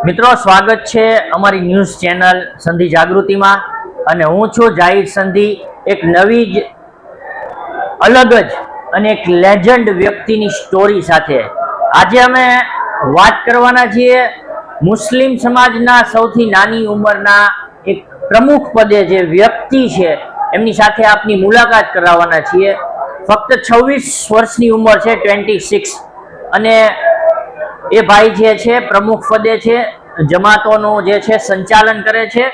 મિત્રો, સ્વાગત છે અમારી ન્યૂઝ ચેનલ સંધિ જાગૃતિમાં અને હું છું જાહિર સંધિ, એક નવી જ અલગ જ અને એક લેજન્ડ વ્યક્તિની સ્ટોરી સાથે. આજે અમે વાત કરવાના છીએ મુસ્લિમ સમાજના સૌથી નાની ઉંમરના એક પ્રમુખ પદે જે વ્યક્તિ છે, એમની સાથે આપની મુલાકાત કરાવવાના છીએ. ફક્ત છવ્વીસ વર્ષની ઉંમર છે ટ્વેન્ટી સિક્સ અને એ ભાઈ જે છે, પ્રમુખ પદે છે, જમાતોનું જે છે, સંચાલન કરે છે.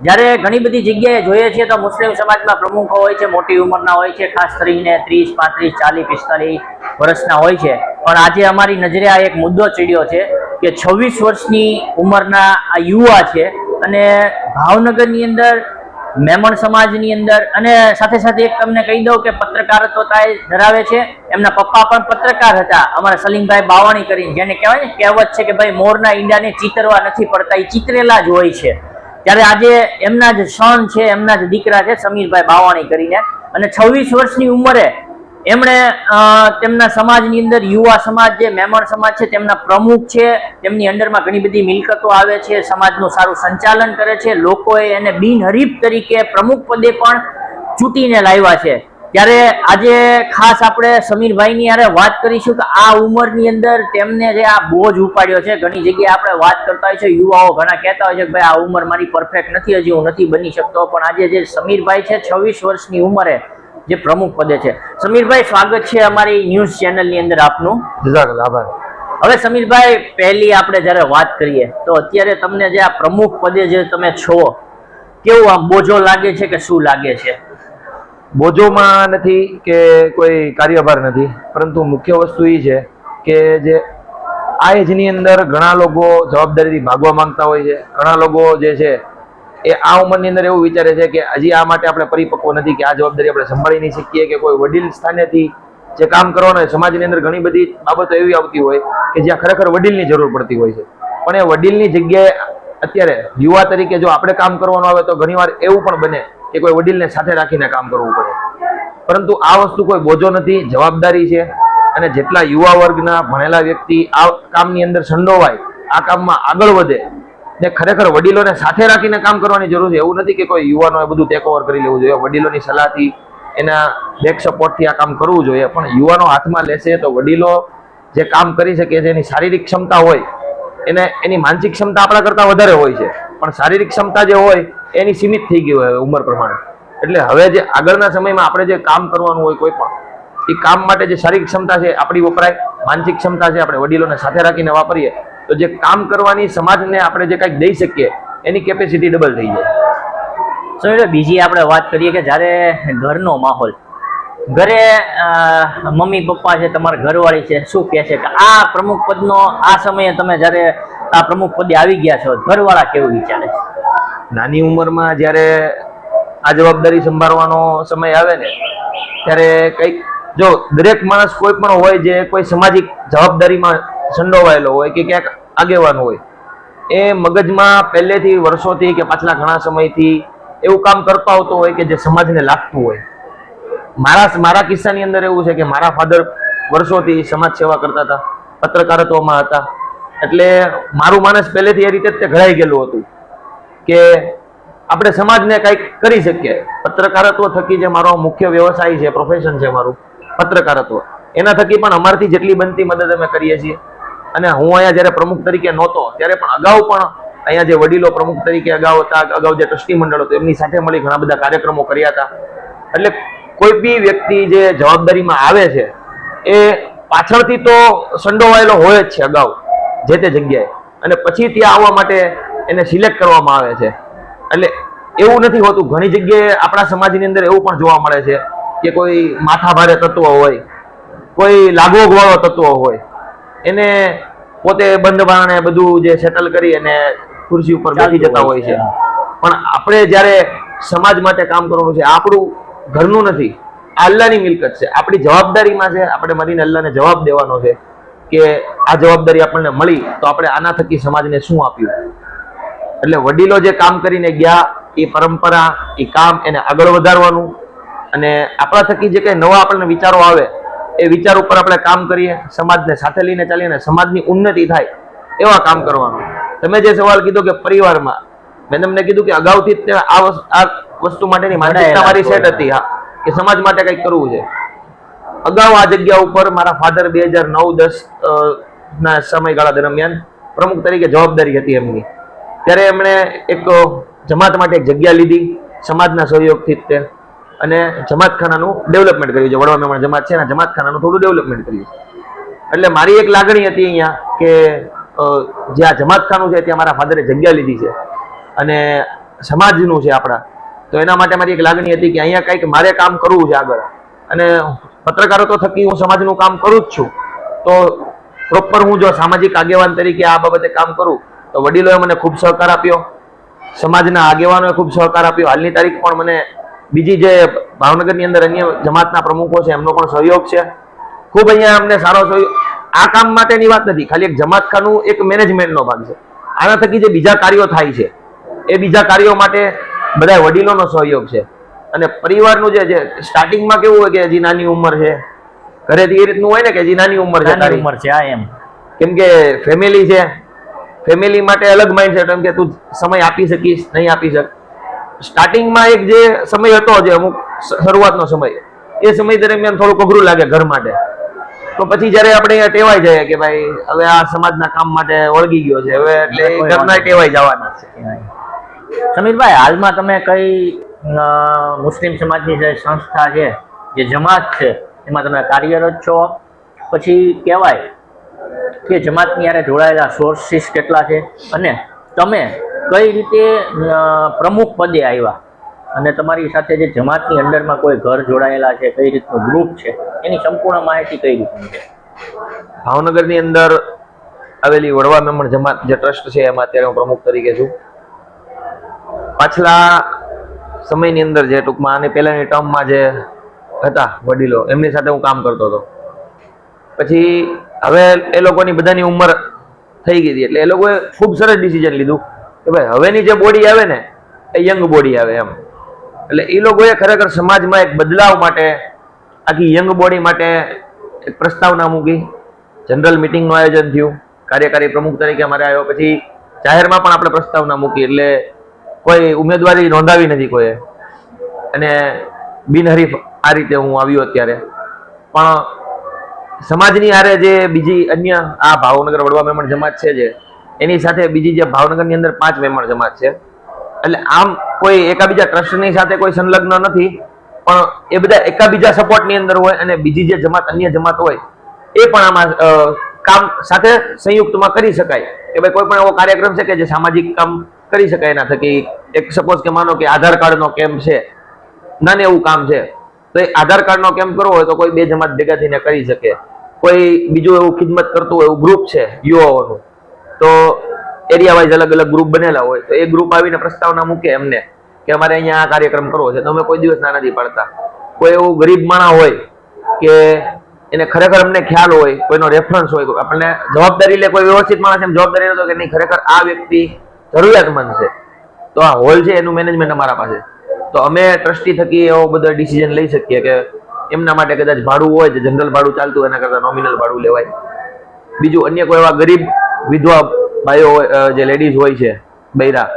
જ્યારે ઘણી બધી જગ્યાએ જોઈએ છીએ તો મુસ્લિમ સમાજમાં પ્રમુખો હોય છે, મોટી ઉંમરના હોય છે, ખાસ કરીને ત્રીસ, પાંત્રીસ, ચાલીસ, પિસ્તાલીસ વર્ષના હોય છે. પણ આજે અમારી નજરે આ એક મુદ્દો ચડ્યો છે કે છવ્વીસ વર્ષની ઉંમરના આ યુવા છે અને ભાવનગરની અંદર મેમણ સમાજની અંદર અને સાથે સાથે એક તમને કહી દઉં કે પત્રકારત્વતા ધરાવે છે. એમના પપ્પા પણ પત્રકાર હતા. અમારા સલીમભાઈ બાવાણી કરીને, જેને કહેવાય ને કહેવત છે કે ભાઈ મોરના ઈંડાને ચિતરવા નથી પડતા એ ચિતરેલા જ હોય છે. ત્યારે આજે એમના જ સન છે, એમના જ દીકરા છે સમીરભાઈ બાવાણી કરીને. અને છવ્વીસ વર્ષની ઉંમરે એમણે તેમના સમાજની અંદર યુવા સમાજ જે મેમણ સમાજ છે, તેમના પ્રમુખ છે, તેમની અંડરમાં ઘણી બધી મિલકતો આવે છે, સમાજનું સારું સંચાલન કરે છે, લોકોએ એને બિનહરીફ તરીકે પ્રમુખ પદે પણ ચૂંટીને લાવ્યા છે. ત્યારે આજે ખાસ આપણે સમીરભાઈની યારે વાત કરીશું કે આ ઉંમરની અંદર તેમને જે આ બોજ ઉપાડ્યો છે, ઘણી જગ્યાએ આપણે વાત કરતા હોય છે, યુવાઓ ઘણા કહેતા હોય છે કે ભાઈ, આ ઉંમર મારી પરફેક્ટ નથી, હજી હું નથી બની શકતો, પણ આજે જે સમીરભાઈ છે, છવ્વીસ વર્ષની ઉંમરે જે પ્રમુખ પદે છે. સમીરભાઈ સ્વાગત છે અમારી ન્યૂઝ ચેનલની અંદર આપનું. આભાર. હવે સમીરભાઈ પહેલી આપણે જ્યારે વાત કરીએ તો અત્યારે તમને જે આ પ્રમુખ પદે જે તમે છો કેવું આમ બોજો લાગે છે કે શું લાગે છે? બોજોમાં નથી કે કોઈ કાર્યભાર નથી પરંતુ મુખ્ય વસ્તુ એ છે કે જે આ એજની અંદર ઘણા લોકો જવાબદારીથી ભાગવા માંગતા હોય છે. ઘણા લોકો જે છે એ આ ઉંમરની અંદર એવું વિચારે છે કે હજી આ માટે આપણે પરિપક્વ નથી, કે આ જવાબદારી આપણે સંભાળી નહીં શકીએ કે કોઈ વડીલ સ્થાનેથી જે કામ કરવાનું સમાજની અંદર ઘણી બધી બાબતો એવી આવતી હોય કે જ્યાં ખરેખર વડીલની જરૂર પડતી હોય છે. પણ એ વડીલની જગ્યાએ અત્યારે યુવા તરીકે જો આપણે કામ કરવાનું આવે તો ઘણીવાર એવું પણ બને કે કોઈ વડીલને સાથે રાખીને કામ કરવું પડે. પરંતુ આ વસ્તુ કોઈ બોજો નથી, જવાબદારી છે અને જેટલા યુવા વર્ગના ભણેલા વ્યક્તિ આ કામની અંદર સંડોવાય, આ કામમાં આગળ વધે ને ખરેખર વડીલોને સાથે રાખીને કામ કરવાની જરૂર છે. એવું નથી કે કોઈ યુવાનો બધું ટેક ઓવર કરી લેવું જોઈએ. વડીલોની સલાહથી એના બેક સપોર્ટથી આ કામ કરવું જોઈએ. પણ યુવાનો હાથમાં લેશે તો વડીલો જે કામ કરી શકે છે, એની શારીરિક ક્ષમતા હોય, એને, એની માનસિક ક્ષમતા આપણા કરતાં વધારે હોય છે. પણ શારીરિક ક્ષમતા જે હોય, એની સીમિત થઈ ગઈ હોય ઉંમર પ્રમાણે. એટલે હવે જે આગળના સમયમાં આપણે જે કામ કરવાનું હોય કોઈ પણ, એ કામ માટે જે શારીરિક ક્ષમતા છે, આપણી વપરાય. માનસિક ક્ષમતા છે, આપણે વડીલોને સાથે રાખીને વાપરીએ. તો જે કામ કરવાની સમાજને આપણે જે કંઈક દઈ શકીએ એની કેપેસિટી ડબલ થઈ જાય. સમીરભાઈ બીજી આપણે વાત કરીએ કે જ્યારે ઘરનો માહોલ ઘરે મમ્મી પપ્પા છે તમારા ઘરવાળી છે શું કહે છે? કે આ પ્રમુખ પદનો આ સમયે તમે જ્યારે આ પ્રમુખ પદે આવી ગયા છો ઘરવાળા કેવું વિચારે છે? નાની ઉંમરમાં જ્યારે આ જવાબદારી સંભાળવાનો સમય આવે ને ત્યારે કંઈક જો દરેક માણસ કોઈ પણ હોય જે કોઈ સામાજિક જવાબદારીમાં સંડોવાયેલો હોય કે ક્યાંક આગેવાન હોય, એ મગજમાં પહેલેથી વર્ષોથી કે પાછલા ઘણા સમયથી એવું કામ કરતો આવતો હોય કે જે સમાજને લાગતું હોય. મારા મારા કિસ્સાની અંદર એવું છે કે મારા ફાધર વર્ષોથી સમાજ સેવા કરતા હતા, પત્રકારત્વમાં હતા. એટલે મારું માનસ પહેલેથી એ રીતે જ તે ઘડાઈ ગયેલું હતું કે આપણે સમાજને કંઈક કરી શકીએ. પત્રકારત્વ થકી જે મારો મુખ્ય વ્યવસાય છે પ્રોફેશન છે મારું, પત્રકારત્વ. એના થકી પણ અમારથી જેટલી બનતી મદદ અમે કરીએ છીએ. અને હું અહીંયા જ્યારે પ્રમુખ તરીકે નહોતો, ત્યારે પણ અગાઉ પણ અહીંયા જે વડીલો પ્રમુખ તરીકે અગાઉ હતા, અગાઉ જે ટ્રસ્ટી મંડળ હતું એમની સાથે મળી ઘણા બધા કાર્યક્રમો કર્યા હતા. એટલે કોઈ બી વ્યક્તિ જે જવાબદારીમાં આવે છે, એ પાછળથી તો સંડોવાયેલો હોય જ છે અગાઉ, જે તે જગ્યાએ. અને પછી ત્યાં આવવા માટે એને સિલેક્ટ કરવામાં આવે છે. એટલે એવું નથી હોતું, ઘણી જગ્યાએ આપણા સમાજની અંદર એવું પણ જોવા મળે છે કે કોઈ માથાભારે તત્વ હોય, કોઈ લાગવગ વાળો તત્વ હોય એને પોતે બંધ બારણે બધું જે સેટલ કરી અને ખુરશી ઉપર બેસી જતા હોય છે પણ આપણે જ્યારે સમાજ માટે કામ કરવાનું છે આપણું ઘરનું નથી આ અલ્લાહની મિલકત છે. આપણી જવાબદારીમાં છે આપણે મળીને અલ્લાહને જવાબ દેવાનો છે કે આ જવાબદારી આપણને મળી તો આપણે આના થકી સમાજને શું આપ્યું? એટલે વડીલો જે કામ કરીને ગયા એ પરંપરા એ કામ એને આગળ વધારવાનું અને આપણા થકી જે કંઈ નવા આપણને વિચારો આવે એ વિચાર ઉપર આપણે કામ કરીએ સમાજને સાથે લઈને ચાલીએ અને સમાજની ઉન્નતિ થાય એવા કામ કરવાનું. તમે જે સવાલ કીધો કે પરિવારમાં મેં તમને કીધું કે અગાઉથી જ આ વસ્તુ માટેની માનસિકતા મારી સેટ હતી હા કે સમાજ માટે કંઈક કરવું છે. અગાઉ આ જગ્યા ઉપર મારા ફાધર બે હજાર નવ દસ ના સમયગાળા દરમિયાન પ્રમુખ તરીકે જવાબદારી હતી એમની. ત્યારે એમણે એક જમાત માટે એક જગ્યા લીધી સમાજના સહયોગથી જ તે અને જમાતખાનાનું ડેવલપમેન્ટ કર્યું છે. વડવા મેમણ જમાત છે ને જમાતખાનાનું થોડું ડેવલપમેન્ટ કર્યું. એટલે મારી એક લાગણી હતી અહીંયા કે જે આ જમાતખાનું છે ત્યાં મારા ફાધરે જગ્યા લીધી છે અને સમાજનું છે આપણા. તો એના માટે મારી એક લાગણી હતી કે અહીંયા કંઈક મારે કામ કરવું છે આગળ. અને પત્રકારો તો થકી હું સમાજનું કામ કરું જ છું. તો પ્રોપર હું જો સામાજિક આગેવાન તરીકે આ બાબતે કામ કરું, તો વડીલોએ મને ખૂબ સહકાર આપ્યો. સમાજના આગેવાનોએ ખૂબ સહકાર આપ્યો. હાલની તારીખ પણ મને બીજી જે ભાવનગરની અંદર અન્ય જમાતના પ્રમુખો છે એમનો પણ સહયોગ છે. ખૂબ અહીંયા અમને સારો સહયોગ. આ કામ માટેની વાત નથી ખાલી એક જમાતખાનું એક મેનેજમેન્ટનો ભાગ છે. આના થકી જે બીજા કાર્યો થાય છે એ બીજા કાર્યો માટે બધા વડીલોનો સહયોગ છે. અને પરિવારનું જે સ્ટાર્ટિંગમાં કેવું હોય કે હજી નાની ઉંમર છે ઘરેથી એ રીતનું હોય ને કે હજી નાની ઉંમર છે ઉંમર છે આ એમ. કેમ કે ફેમિલી છે ફેમિલી માટે અલગ માઇન્ડસેટ એમ કે તું સમય આપી શકીશ નહીં આપી શક સ્ટાર્ટિંગમાં એક જે સમય હતો જે અમુક શરૂઆતનો સમય એ સમય દરમિયાન થોડું અઘરું લાગે ઘર માટે. તો પછી જ્યારે આપણે ટેવાઈ જાય કે ભાઈ હવે આ સમાજના કામ માટે વળગી ગયો છે હવે એટલે ઘરના ટેવાઈ જવાના છે. સમીરભાઈ હાલમાં તમે કઈ મુસ્લિમ સમાજની જે સંસ્થા છે જે જમાત છે એમાં તમે કાર્યરત છો? પછી કહેવાય કે જમાતની યારે જોડાયેલા સોર્સિસ કેટલા છે? અને તમે કઈ રીતે પ્રમુખ પદે આવ્યા? અને તમારી સાથે જે જમાતની અંડરમાં કોઈ ઘર જોડાયેલા છે, કઈ રીતનું ગ્રુપ છે, એની સંપૂર્ણ માહિતી કઈ રીતની છે? ભાવનગરની અંદર આવેલી વડવા મેમણ જમાત જે ટ્રસ્ટ છે, એમાં અત્યારે હું પ્રમુખ તરીકે છું. પાછલા સમયની અંદર જે ટૂંકમાં આની પહેલાની ટર્મમાં જે હતા વડીલો, એમની સાથે હું કામ કરતો હતો. પછી હવે એ લોકોની બધાની ઉંમર થઈ ગઈ હતી, એટલે એ લોકોએ ખૂબ સરસ ડિસિઝન લીધું. કે ભાઈ, હવેની જે બોડી આવે ને, એ યંગ બોડી આવે એમ. એટલે એ લોકોએ ખરેખર સમાજમાં એક બદલાવ માટે, આખી યંગ બોડી માટે એક પ્રસ્તાવના મૂકી. જનરલ મિટિંગનું આયોજન થયું. કાર્યકારી પ્રમુખ તરીકે અમારે આવ્યો પછી જાહેરમાં પણ આપણે પ્રસ્તાવના મૂકી. એટલે કોઈ ઉમેદવારી નોંધાવી નથી કોઈએ. અને બિનહરીફ આ રીતે હું આવ્યો અત્યારે. પણ સમાજની આરે જે બીજી અન્ય, આ ભાવનગર વડવા મેમણ જમાત છે જે એની સાથે બીજી જે ભાવનગરની અંદર પાંચ મેમણ જમાત છે. એટલે આમ કોઈ એકાબીજા ટ્રસ્ટની સાથે કોઈ સંલગ્ન નથી, પણ એ બધા એકાબીજા સપોર્ટની અંદર હોય અને બીજી જે જમાત, અન્ય જમાત હોય, એ પણ આમાં કામ સાથે સંયુક્તમાં કરી શકાય. કે ભાઈ કોઈ પણ એવો કાર્યક્રમ છે કે જે સામાજિક કામ કરી શકાય એના થકી. એક સપોઝ કે માનો કે આધાર કાર્ડનો કેમ્પ છે, નાને એવું કામ છે, તો એ આધાર કાર્ડનો કેમ્પ કરવો હોય તો કોઈ બે જમાત ભેગા થઈને કરી શકે. કોઈ બીજું એવું ખિદમત કરતું હોય એવું ગ્રુપ છે, યુવાઓનું તો એરિયા વાઇઝ અલગ અલગ ગ્રુપ બનેલા હોય, તો એ ગ્રુપ આવીને પ્રસ્તાવના મૂકે એમને કે અમારે અહીંયા આ કાર્યક્રમ કરવો છે. તો અમે કોઈ દિવસ ના નથી પાડતા. કોઈ એવું ગરીબ માણસ હોય કે એને ખરેખર અમને ખ્યાલ હોય, કોઈનો રેફરન્સ હોય, આપણને જવાબદારી લે કોઈ વ્યવસ્થિત માણસ એમ જવાબદારી લેતો કે નહીં, ખરેખર આ વ્યક્તિ જરૂરિયાતમંદ છે. તો આ હોલ છે, એનું મેનેજમેન્ટ અમારા પાસે. તો અમે ટ્રસ્ટી થકી એવો બધો ડિસિઝન લઈ શકીએ કે એમના માટે કદાચ ભાડું હોય, જે જનરલ ભાડું ચાલતું એના કરતાં નોમિનલ ભાડું લેવાય. બીજું અન્ય કોઈ એવા ગરીબ વિધવા ભાઈઓ જે લેડીઝ હોય છે, બૈરા,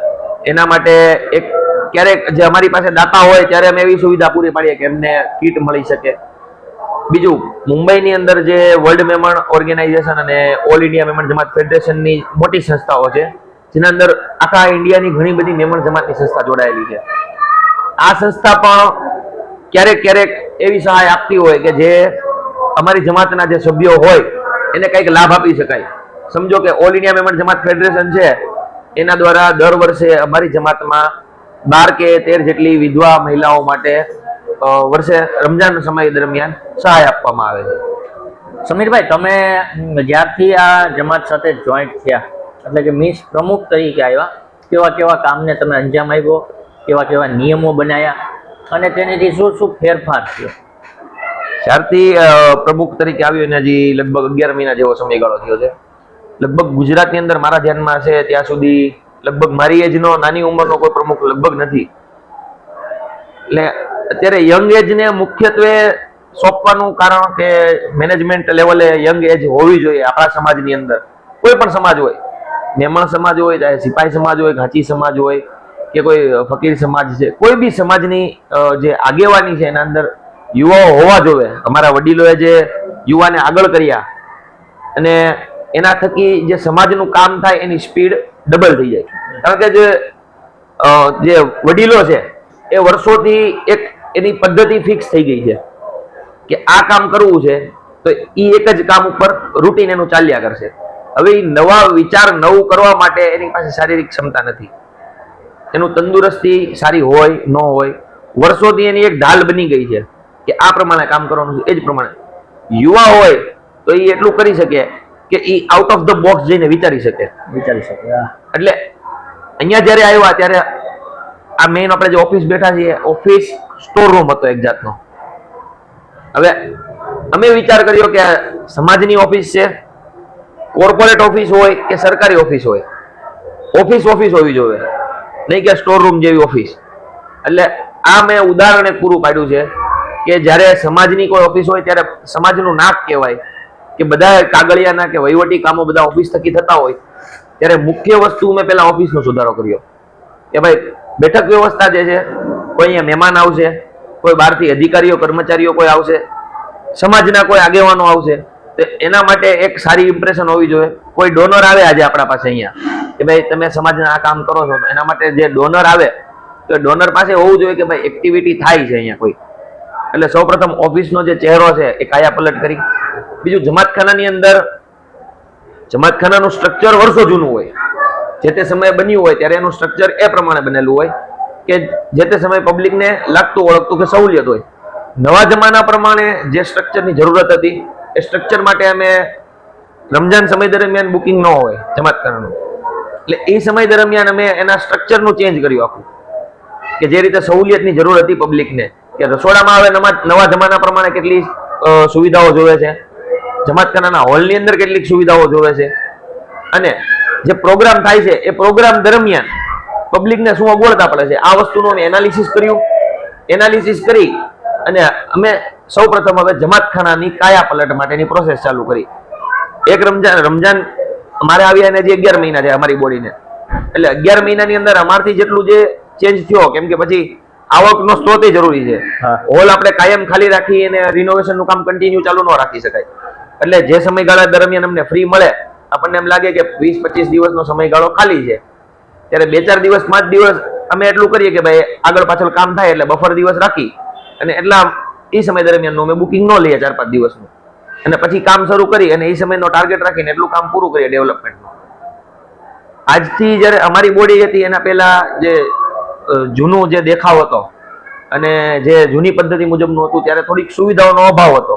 એના માટે એક ક્યારેક જે અમારી પાસે દાતા હોય ત્યારે અમે એવી સુવિધા પૂરી પાડીએ કે એમને કીટ મળી શકે. બીજું, મુંબઈની અંદર જે વર્લ્ડ મેમણ ઓર્ગેનાઇઝેશન અને ઓલ ઇન્ડિયા મેમણ જમાત ફેડરેશનની મોટી સંસ્થાઓ છે, જેના અંદર આખા ઇન્ડિયાની ઘણી બધી મેમણ જમાતની સંસ્થા જોડાયેલી છે. આ સંસ્થા પણ ક્યારેક ક્યારેક એવી સહાય આપતી હોય કે જે અમારી જમાતના જે સભ્યો હોય, એને કંઈક લાભ આપી શકાય. સમજો કે all India member Jamat federation છે એના દ્વારા દર વર્ષે અમારી જમાતમાં બાર કે તેર જેટલી વિધવા મહિલાઓ માટે વર્ષે રમજાન સમય દરમિયાન સહાય આપવામાં આવે છે. સમીરભાઈ તમે જ્યારથી આ જમાત સાથે જોઈન્ટ થયા એટલે કે મિસ પ્રમુખ તરીકે આવ્યા કેવા કેવા કામને તમે અંજામ આપ્યો કેવા કેવા નિયમો બનાવ્યા અને તેનાથી શું શું ફેરફાર થયો? જ્યારથી પ્રમુખ તરીકે આવ્યો એને હજી લગભગ અગિયાર મહિના જેવો સમયગાળો થયો છે. લગભગ ગુજરાતની અંદર મારા ધ્યાનમાં છે, ત્યાં સુધી લગભગ મારી એજનો નાની ઉંમરનો કોઈ પ્રમુખ લગભગ નથી. એટલે અત્યારે યંગ એજને મુખ્યત્વે સોંપવાનું કારણ કે મેનેજમેન્ટ લેવલે યંગ એજ હોવી જોઈએ આપણા સમાજની અંદર. કોઈ પણ સમાજ હોય મેમણ સમાજ હોય, ચાહે સિપાહી સમાજ હોય, ઘાંચી સમાજ હોય, કે કોઈ ફકીર સમાજ છે, કોઈ બી સમાજની જે આગેવાની છે એના અંદર યુવાઓ હોવા જોઈએ. અમારા વડીલોએ જે યુવાને આગળ કર્યા અને એના થકી જે સમાજનું કામ થાય એની સ્પીડ ડબલ થઈ જાય. કારણ કે જે જે વડીલો છે, એ વર્ષોથી એક એની પદ્ધતિ ફિક્સ થઈ ગઈ છે કે આ કામ કરવું છે તો એ એક જ કામ ઉપર રૂટીન એનું ચાલ્યા કરશે. હવે એ નવા વિચાર નવું કરવા માટે એની પાસે શારીરિક ક્ષમતા નથી. એનું તંદુરસ્તી સારી હોય, ન હોય, વર્ષોથી એની એક ઢાલ બની ગઈ છે કે આ પ્રમાણે કામ કરવાનું છે, એ જ પ્રમાણે. યુવા હોય તો એ એટલું કરી શકે કે એ આઉટ ઓફ ધ બોક્સ જઈને વિચારી શકે. વિચારી શકે એટલે અહીંયા જ્યારે આવ્યા ત્યારે આ મેઇન આપણે જે ઓફિસ બેઠા છીએ ઓફિસ સ્ટોર રૂમ હતો એક જાતનો. હવે અમે વિચાર કર્યો કે સમાજની ઓફિસ છે કોર્પોરેટ ઓફિસ હોય કે સરકારી ઓફિસ હોય. ઓફિસ ઓફિસ હોવી જોઈએ. નહીં કે સ્ટોર રૂમ જેવી ઓફિસ એટલે આ મેં ઉદાહરણ એક પૂરું પાડ્યું છે કે જ્યારે સમાજની કોઈ ઓફિસ હોય ત્યારે સમાજનું નાક કહેવાય. કે બધા કાગળિયાના કે વહીવટી કામો બધા ઓફિસ થકી થતા હોય, ત્યારે મુખ્ય વસ્તુ મેં પહેલાં ઓફિસનો સુધારો કર્યો. કે ભાઈ, બેઠક વ્યવસ્થા જે છે, કોઈ અહીંયા મહેમાન આવશે, કોઈ બહારથી અધિકારીઓ, કર્મચારીઓ કોઈ આવશે, સમાજના કોઈ આગેવાનો આવશે, તો એના માટે એક સારી ઇમ્પ્રેશન હોવી જોઈએ. કોઈ ડોનર આવે આજે આપણા પાસે અહીંયા, કે ભાઈ, તમે સમાજના આ કામ કરો છો એના માટે જે ડોનર આવે, તો ડોનર પાસે હોવું જોઈએ કે ભાઈ એક્ટિવિટી થાય છે અહીંયા કોઈ. એટલે સૌપ્રથમ ઓફિસનો જે ચહેરો છે, એ કાયા પલટ કરી. બીજું જમાતખાનાની અંદર, જમાતખાનાનું સ્ટ્રક્ચર વર્ષો જૂનું હોય. જે તે સમયે બન્યું હોય ત્યારે એનું સ્ટ્રક્ચર એ પ્રમાણે બનેલું હોય કે જે તે સમયે પબ્લિકને લાગતું, ઓળખતું કે સહુલિયત હોય. નવા જમાના પ્રમાણે જે સ્ટ્રક્ચરની જરૂરત હતી, એ સ્ટ્રક્ચર માટે અમે રમજાન સમય દરમિયાન બુકિંગ ન હોય જમાતખાનાનું. એટલે એ સમય દરમિયાન અમે એના સ્ટ્રક્ચરનું ચેન્જ કર્યું આખું. કે જે રીતે સહુલિયતની જરૂર હતી પબ્લિકને કે રસોડામાં હવે નવા નવા જમાના પ્રમાણે કેટલી સુવિધાઓ જોવે છે. જમાતખાનાના હોલની અંદર કેટલીક સુવિધાઓ જોવે છે. અને જે પ્રોગ્રામ થાય છે એ પ્રોગ્રામ દરમિયાન પબ્લિકને શું અગવડતા પડે છે? આ વસ્તુનું અમે એનાલિસિસ કર્યું. એનાલિસિસ કરી અને અમે સૌ પ્રથમ હવે જમાતખાનાની કાયા પલટ માટેની પ્રોસેસ ચાલુ કરી. એક રમજાન રમજાન અમારે આવ્યા એને જે અગિયાર મહિના છે અમારી બોડીને. એટલે અગિયાર મહિનાની અંદર અમારથી જેટલું જે ચેન્જ થયો કેમ કે પછી આવકનો સ્ત્રોત જરૂરી છે. હોલ આપણે કાયમ ખાલી રાખી અને રિનોવેશનનું કામ કન્ટિન્યુ ચાલુ ન રાખી શકાય. એટલે જે સમયગાળા દરમિયાન અમને ફ્રી મળે, આપણને એમ લાગે કે વીસ, પચીસ દિવસનો સમયગાળો ખાલી છે. ત્યારે બે ચાર દિવસ, પાંચ દિવસ અમે એટલું કરીએ કે ભાઈ આગળ પાછળ કામ થાય એટલે બફર દિવસ રાખી અને એટલા એ સમય દરમિયાનનું અમે બુકિંગ ન લઈએ ચાર પાંચ દિવસનું. અને પછી કામ શરૂ કરી અને એ સમયનો ટાર્ગેટ રાખીને એટલું કામ પૂરું કરીએ ડેવલપમેન્ટનું આજથી જ્યારે અમારી બોડી હતી, એના પહેલા જે જૂનું જે દેખાવ હતો અને જે જૂની પદ્ધતિ મુજબનું હતું, ત્યારે થોડીક સુવિધાઓનો અભાવ હતો.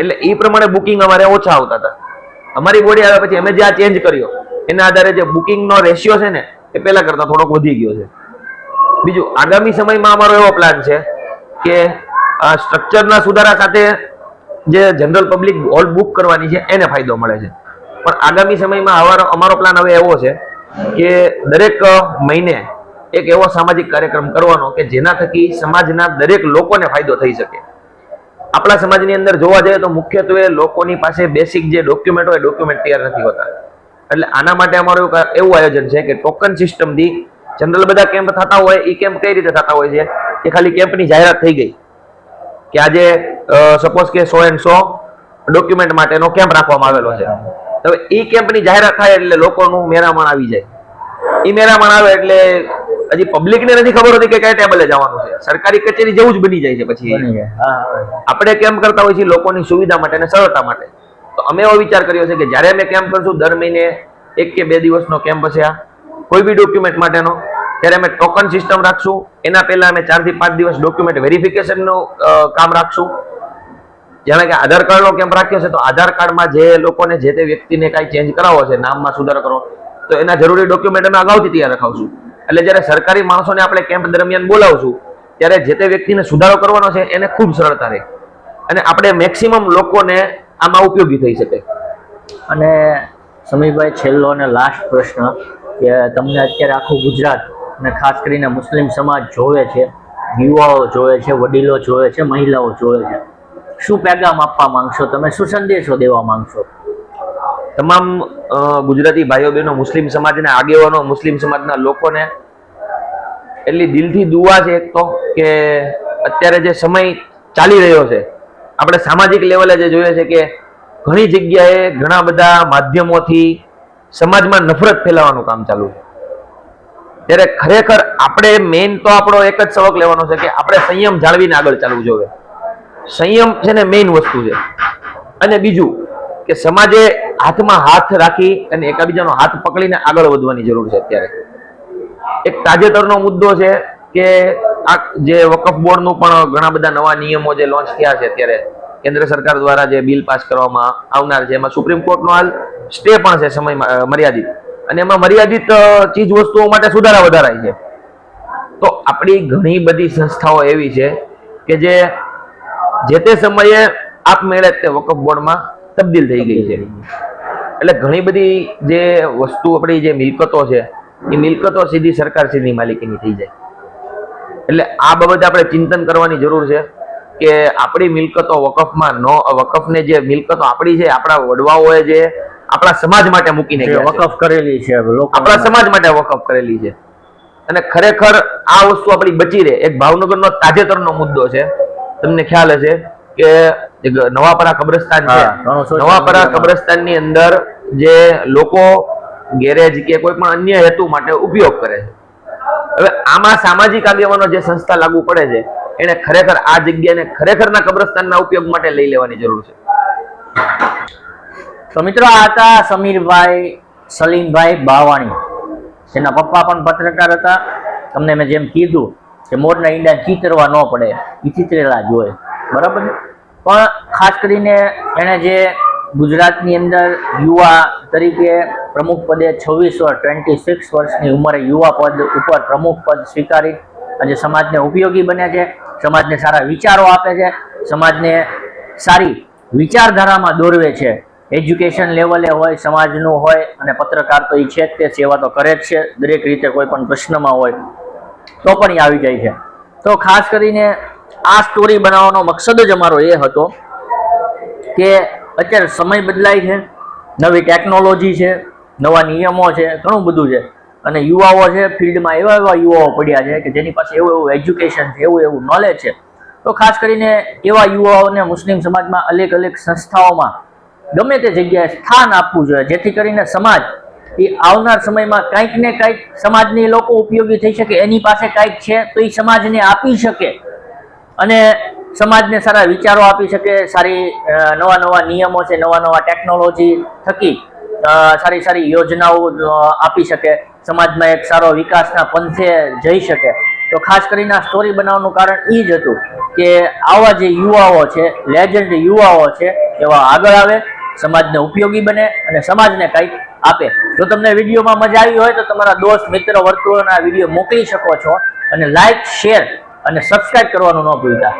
એટલે એ પ્રમાણે બુકિંગ અમારે ઓછા આવતા હતા. અમારી બોડી આવ્યા પછી અમે જે આ ચેન્જ કર્યો, એના આધારે જે બુકિંગનો રેશિયો છે ને, એ પહેલા કરતા થોડોક વધી ગયો છે. બીજું, આગામી સમયમાં અમારો એવો પ્લાન છે કે સ્ટ્રક્ચરના સુધારા સાથે જે જનરલ પબ્લિક હોલ બુક કરવાની છે, એને ફાયદો મળે છે. પણ આગામી સમયમાં અમારો અમારો પ્લાન હવે એવો છે કે દરેક મહિને એક એવો સામાજિક કાર્યક્રમ કરવાનો કે જેના થકી સમાજના દરેક લોકોને ફાયદો થઈ શકે. આપણા સમાજની અંદર જોવા જઈએ તો મુખ્યત્વે લોકોની પાસે બેસિક જે ડોક્યુમેન્ટ હોય ડોક્યુમેન્ટ તૈયાર નથી હોતા. એટલે આના માટે અમારું એવું આયોજન છે કે ટોકન સિસ્ટમથી જનરલ બધા કેમ્પ થતા હોય એ કેમ્પ કઈ રીતે થતા હોય છે? કે ખાલી કેમ્પની જાહેરાત થઈ ગઈ. કે આજે સપોઝ કે સો એન્ડ સો ડોક્યુમેન્ટ માટેનો કેમ્પ રાખવામાં આવેલો છે. હવે એ કેમ્પની જાહેરાત થાય એટલે લોકોનું મેરામણ આવી જાય. એ મેરામણ આવે એટલે હજી પબ્લિકને નથી ખબર હોતી કે કયા ટેબલે જવાનું છે. સરકારી કચેરી જેવું જ બની જાય છે પછી. આપણે કેમ કરતા હોય છે લોકોની સુવિધા માટે અને સરળતા માટે? તો અમે એવો વિચાર કર્યો છે કે જ્યારે અમે કેમ્પ કરશું દર મહિને એક કે બે દિવસનો કેમ્પ હશે આ. કોઈ બી ડોક્યુમેન્ટ માટેનો. ત્યારે અમે ટોકન સિસ્ટમ રાખશું. એના પહેલા અમે ચારથી પાંચ દિવસ ડોક્યુમેન્ટ વેરિફિકેશનનું કામ રાખશું. જાણે કે આધાર કાર્ડનો કેમ્પ રાખ્યો છે તો આધાર કાર્ડમાં જે લોકોને જે તે વ્યક્તિને કાંઈ ચેન્જ કરાવવો છે નામમાં સુધારો કરો તો એના જરૂરી ડોક્યુમેન્ટ અમે અગાઉથી તૈયાર રખાવશું. એટલે જ્યારે સરકારી માણસોને આપણે કેમ્પ દરમિયાન બોલાવશું, ત્યારે જે તે વ્યક્તિને સુધારો કરવાનો છે, એને ખૂબ સરળતા રહે. અને આપણે મેક્સિમમ લોકોને આમાં ઉપયોગી થઈ શકે. અને સમીરભાઈ, છેલ્લો અને લાસ્ટ પ્રશ્ન કે તમને અત્યારે આખું ગુજરાત અને ખાસ કરીને મુસ્લિમ સમાજ જોવે છે, યુવાઓ જોવે છે, વડીલો જોવે છે, મહિલાઓ જોવે છે. શું પેગામ આપવા માંગશો તમે? શું સંદેશો દેવા માંગશો? તમામ ગુજરાતી ભાઈઓ બહેનો, મુસ્લિમ સમાજના આગેવાનો, મુસ્લિમ સમાજના લોકોને એટલી દિલથી દુઆ છે એક તો કે અત્યારે જે સમય ચાલી રહ્યો છે, આપણે સામાજિક લેવલે જે જોઈએ છે કે ઘણી જગ્યાએ ઘણા બધા માધ્યમોથી સમાજમાં નફરત ફેલાવાનું કામ ચાલુ છે. ત્યારે ખરેખર આપણે મેઇન તો આપણો એક જ સબક લેવાનો છે કે આપણે સંયમ જાળવીને આગળ ચાલવું જોઈએ. સંયમ છે ને મેઇન વસ્તુ છે. અને બીજું કે સમાજે હાથમાં હાથ રાખી અને એકાબીજાનો હાથ પકડીને આગળ વધવાની જરૂર છે અત્યારે. એક તાજેતરનો મુદ્દો છે કે આ જે વકફ બોર્ડનું પણ ઘણા બધા નવા નિયમો જે લોન્ચ થયા છે અત્યારે, કેન્દ્ર સરકાર દ્વારા જે બિલ પાસ કરવામાં આવનાર છે, એમાં સુપ્રીમ કોર્ટનો હાલ સ્ટે પણ છે સમય મર્યાદિત. અને એમાં મર્યાદિત ચીજ વસ્તુઓ માટે સુધારા વધારાય છે. તો આપણી ઘણી બધી સંસ્થાઓ એવી છે કે જે જે તે સમયે આપમેળે તે વકફ બોર્ડમાં તબદીલ થઈ ગઈ છે. એટલે ઘણી બધી જે વસ્તુ આપણી જે મિલકતો છે એ મિલકતો સીધી સરકાર સીધી માલિકીની થઈ જાય. એટલે આ બાબતે આપણે ચિંતન કરવાની જરૂર છે કે આપણી મિલકતો વકફમાં ન વકફને જે મિલકતો આપણી છે આપણા વડવાઓએ જે આપણા સમાજ માટે મૂકીને. વકફ કરેલી છે આપણા સમાજ માટે વકફ કરેલી છે. અને ખરેખર આ વસ્તુ આપણી બચી રહે. એક ભાવનગરનો તાજેતરનો મુદ્દો છે. તમને ખ્યાલ હશે. કે નવાપરા કબ્રસ્તાન છે. નવાપરા કબ્રસ્તાનની અંદર જે લોકો ગેરેજ કે કોઈ પણ અન્ય હેતુ માટે ઉપયોગ કરે છે. હવે આમાં સામાજિક આગેવાનો જે સંસ્થા લાગુ પડે છે એને ખરેખર આ જગ્યાને ખરેખરના કબ્રસ્તાનના ઉપયોગ માટે લઈ લેવાની જરૂર છે. તો મિત્રો આ હતા સમીરભાઈ સલીમભાઈ બાવાણી. જેના પપ્પા પણ પત્રકાર હતા. તમને મેં જેમ કીધું કે મોરના ઈંડા ચીતરવા ન પડે એ ચીતરેલા જ હોય. બરાબર પણ ખાસ કરીને એણે જે ગુજરાતની અંદર યુવા તરીકે પ્રમુખ પદે છવ્વીસ વર્ષ ટ્વેન્ટી સિક્સ વર્ષની ઉંમરે યુવા પદ ઉપર પ્રમુખ પદ સ્વીકારી આજે સમાજને ઉપયોગી બન્યા છે, સમાજને સારા વિચારો આપે છે, સમાજને સારી વિચારધારામાં દોરવે છે. એજ્યુકેશન લેવલે હોય, સમાજનું હોય અને પત્રકાર તો એ છે તે, સેવા તો કરે જ છે, દરેક રીતે કોઈ પણ પ્રશ્નમાં હોય તો પણ એ આવી જાય છે. તો ખાસ કરીને આ સ્ટોરી બનાવવાનો મકસદ જ અમારો એ હતો કે અત્યારે સમય બદલાય છે, નવી ટેકનોલોજી છે, નવા નિયમો છે, ઘણું બધું છે. અને યુવાઓ છે, ફિલ્ડમાં એવા એવા યુવાઓ પડ્યા છે કે જેની પાસે એવું એવું એજ્યુકેશન છે, એવું એવું નોલેજ છે. તો ખાસ કરીને એવા યુવાઓને મુસ્લિમ સમાજમાં અલગ અલગ સંસ્થાઓમાં ગમે તે જગ્યાએ સ્થાન આપવું જોઈએ, જેથી કરીને સમાજ એ આવનાર સમયમાં કંઈક ને કંઈક સમાજને લોકો ઉપયોગી થઈ શકે, એની પાસે કંઈક છે તો એ સમાજને આપી શકે. અને સમાજને સારા વિચારો આપી શકે, સારી નવા નવા નિયમો છે, નવા નવા ટેકનોલોજી થકી સારી સારી યોજનાઓ આપી શકે. સમાજમાં એક સારો વિકાસના પંથે જઈ શકે. તો ખાસ કરીને આ સ્ટોરી બનાવવાનું કારણ એ જ હતું કે આવા જે યુવાઓ છે લેજન્ડ યુવાઓ છે, એવા આગળ આવે, સમાજને ઉપયોગી બને અને સમાજને કંઈક આપે. જો તમને વિડીયોમાં મજા આવી હોય તો તમારા દોસ્ત, મિત્ર, વર્તુળોના વીડિયો મોકલી શકો છો અને લાઈક શેર અને સબસ્ક્રાઈબ કરવાનું ન ભૂલતા.